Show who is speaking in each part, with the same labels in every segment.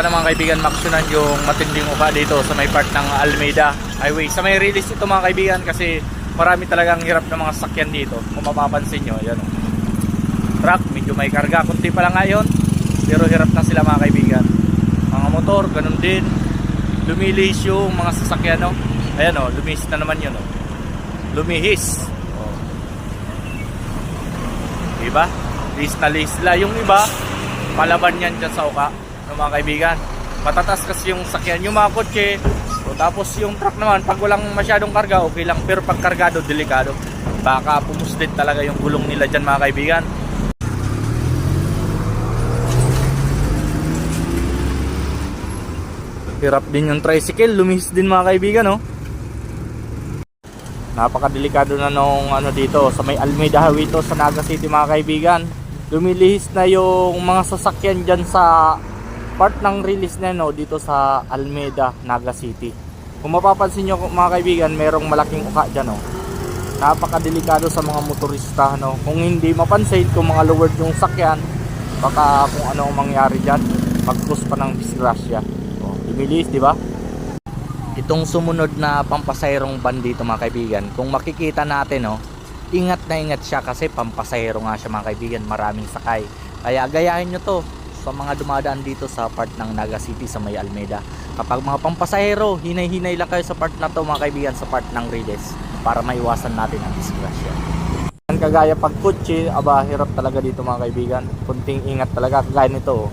Speaker 1: Sana mga kaibigan maksyonan yung matinding uka dito sa may part ng Almeida Highway. Sa may release ito mga kaibigan kasi marami talagang hirap ng mga sakyan dito. Kung mapapansin nyo, yan. Truck, medyo may karga. Kunti pa lang ngayon. Pero hirap na sila mga kaibigan. Mga motor, ganun din. Lumilihis yung mga sasakyan no. Ayan o, lumihis na naman yun o. Lumihis. O. Diba? Lihis na lihis sila. Yung iba, palaban yan dyan sa uka ng mga kaibigan. Matatas kasi yung sakyan, yung mga kotse. O, tapos yung truck naman, pag walang masyadong karga, okay lang. Pero pag kargado, delikado. Baka pumuslit talaga yung gulong nila dyan mga kaibigan. Hirap din yung tricycle, lumihis din mga kaibigan, no? Napakadelikado na nung ano dito sa may Almeida Highway to sa Naga City mga kaibigan. Lumilihis na yung mga sasakyan dyan sa part ng release na no dito sa Almeida, Naga City. Kung mapapansin nyo mga kaibigan, merong malaking uka dyan no. Napakadelikado sa mga motorista no. Kung hindi mapansin kung mga lowered yung sakyan, baka kung ano ang mangyari dyan, magpus pa ng disgrasya. Lumilihis, di ba? Itong sumunod na pampasayrong van dito mga kaibigan, kung makikita natin no, ingat na ingat siya kasi pampasayro nga siya mga kaibigan, maraming sakay. Kaya gayahin nyo to sa mga dumadaan dito sa part ng Naga City sa May Almeida. Kapag mga pampasahero, hinay-hinay lang kayo sa part na to mga kaibigan sa part ng Riles para maiwasan natin ang disgrasya. Ang kagaya pag kutsi, aba hirap talaga dito mga kaibigan. Kunting ingat talaga kagaya nito. oh.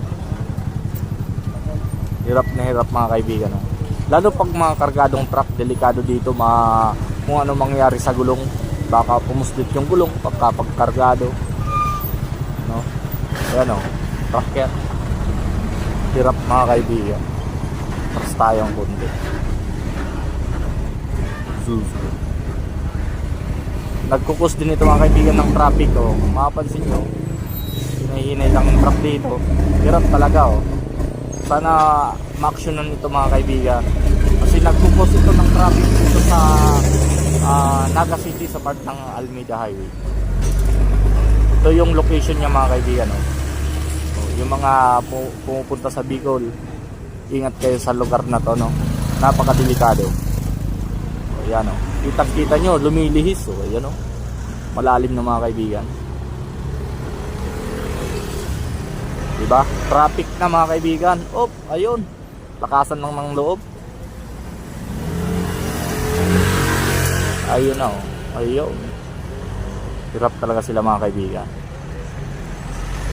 Speaker 1: Hirap na hirap mga kaibigan. oh. Lalo pag mga kargadong truck, delikado dito ma kung ano mangyari sa gulong. Baka pumuslit yung gulong pagka pagkargado. No? Ayan o, trucker. Hirap mga kaibigan. Tapos tayong kundi. Zuzu. Nagkukos din ito mga kaibigan ng traffic o. Kung mapapansin nyo, hinahinay lang yung truck dito. Hirap talaga o. Sana ma-actionan ito mga kaibigan. Kasi nagkukos ito ng traffic dito sa ah, Naga City sa part ng Almeida Highway. Ito yung location niya mga kaibigan. Oh. Yung mga pu- pumupunta sa Bicol, ingat kayo sa lugar na to. No? Napakadelikado. So, yan oh. Kitang kita nyo, lumilihis. Oh. Yan oh. Malalim na mga kaibigan. Diba? Traffic na mga kaibigan. Op, ayun. Lakasan lang ng loob. Ayun na oh. Ayun. Hirap talaga sila mga kaibigan.